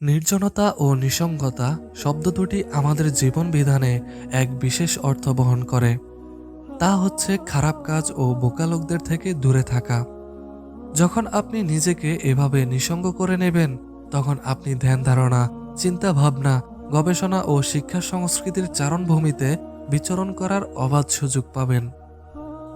নির্জনতা ও নিসঙ্গতা শব্দ দুটি আমাদের জীবন বিধানে এক বিশেষ অর্থ বহন করে। তা হচ্ছে খারাপ কাজ ও বোকা লোকদের থেকে দূরে থাকা। যখন আপনি নিজেকে এভাবে নিসঙ্গ করে নেবেন, তখন আপনি ধ্যান ধারণা, চিন্তা ভাবনা, গবেষণা ও শিক্ষা সংস্কৃতির চারণভূমিতে বিচরণ করার অবাধ সুযোগ পাবেন।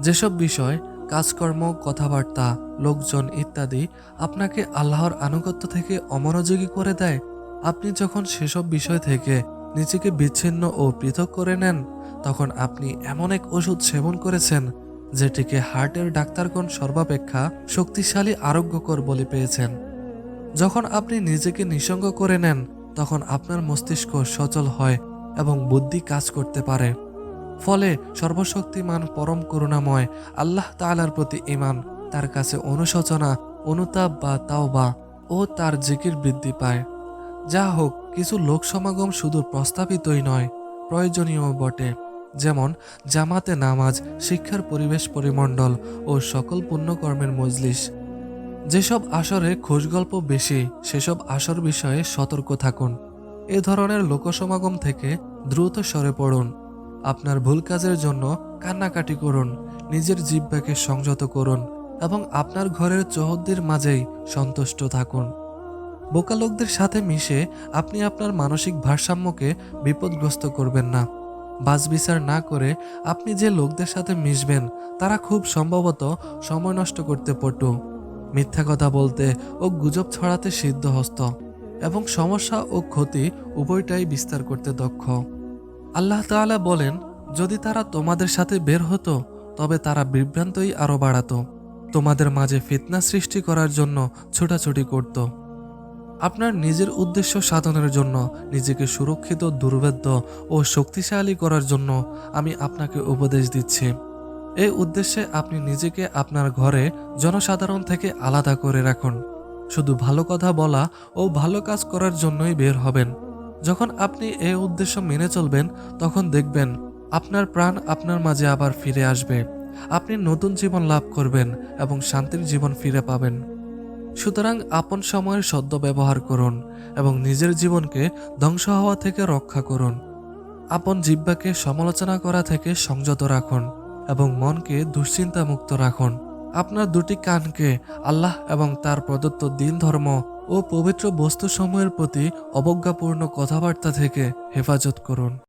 যেসব বিষয় কাজকর্ম, কথাবার্তা, লোকজন ইত্যাদি আপনাকে আল্লাহর আনুগত্য থেকে অমনোযোগী করে দেয়। আপনি যখন সেসব বিষয় থেকে নিজেকে বিচ্ছিন্ন ও পৃথক করে নেন, তখন আপনি এমন এক ওষুধ সেবন করেছেন, যেটিকে হার্টের ডাক্তারগণ সর্বাপেক্ষা শক্তিশালী আরোগ্যকর বলে পেয়েছেন। যখন আপনি নিজেকে নিঃসঙ্গ করে নেন, তখন আপনার মস্তিষ্ক সচল হয় এবং বুদ্ধি কাজ করতে পারে। ফলে সর্বশক্তিমান পরম করুণাময় আল্লাহ তাআলার প্রতি ইমান তার কাছে অনুশোচনা, অনুতাপ বা তাওবা ও তার জিকির বৃদ্ধি পায়। যা হোক, কিছু লোক সমাগম শুধু প্রস্তাবিতই নয় প্রয়োজনীয় বটে। যেমন, জামাতে নামাজ, শিক্ষার পরিবেশ পরিমণ্ডল ও সকল পুণ্যকর্মের মজলিস। যেসব আসরে খোঁজগল্প বেশি, সেসব আসর বিষয়ে সতর্ক থাকুন। এ ধরনের লোকসমাগম থেকে দ্রুত সরে পড়ুন। আপনার ভুল কাজের জন্য কান্নাকাটি করুন, নিজের জিব্বাকে সংযত করুন এবং আপনার ঘরের চৌহদ্দির মাঝেই সন্তুষ্ট থাকুন। বোকা লোকদের সাথে মিশে আপনি আপনার মানসিক ভারসাম্যকে বিপদগ্রস্ত করবেন না। বাজবিচার না করে আপনি যে লোকদের সাথে মিশবেন, তারা খুব সম্ভবত সময় নষ্ট করতে পটু। মিথ্যা কথা বলতে ও গুজব ছড়াতে সিদ্ধহস্ত এবং সমস্যা ও ক্ষতি উভয়টাই বিস্তার করতে দক্ষ। আল্লাহ তাআলা বলেন, যদি তারা তোমাদের সাথে বের হতো, তবে তারা বিভ্রান্তই আরও বাড়াতো। তোমাদের মাঝে ফিতনা সৃষ্টি করার জন্য ছোটাছুটি করত। আপনার নিজের উদ্দেশ্য সাধনের জন্য, নিজেকে সুরক্ষিত, দুর্ভেদ্য ও শক্তিশালী করার জন্য আমি আপনাকে উপদেশ দিচ্ছি। এই উদ্দেশ্যে আপনি নিজেকে আপনার ঘরে জনসাধারণ থেকে আলাদা করে রাখুন। শুধু ভালো কথা বলা ও ভালো কাজ করার জন্যই বের হবেন। যখন আপনি এই উদ্দেশ্য মেনে চলবেন, তখন দেখবেন আপনার প্রাণ আপনার মাঝে আবার ফিরে আসবে। আপনি নতুন জীবন লাভ করবেন এবং শান্তির জীবন ফিরে পাবেন। সুতরাং আপন সময়ের সদ্য ব্যবহার করুন এবং নিজের জীবনকে ধ্বংস হওয়া থেকে রক্ষা করুন। আপন জিব্বাকে সমালোচনা করা থেকে সংযত রাখুন এবং মনকে দুশ্চিন্তা মুক্ত রাখুন। আপনার দুটি কানকে আল্লাহ এবং তার প্রদত্ত দিন ধর্ম ও পবিত্র বস্তুসমূহের প্রতি অবজ্ঞাপূর্ণ কথাবার্তা থেকে হেফাজত করুন।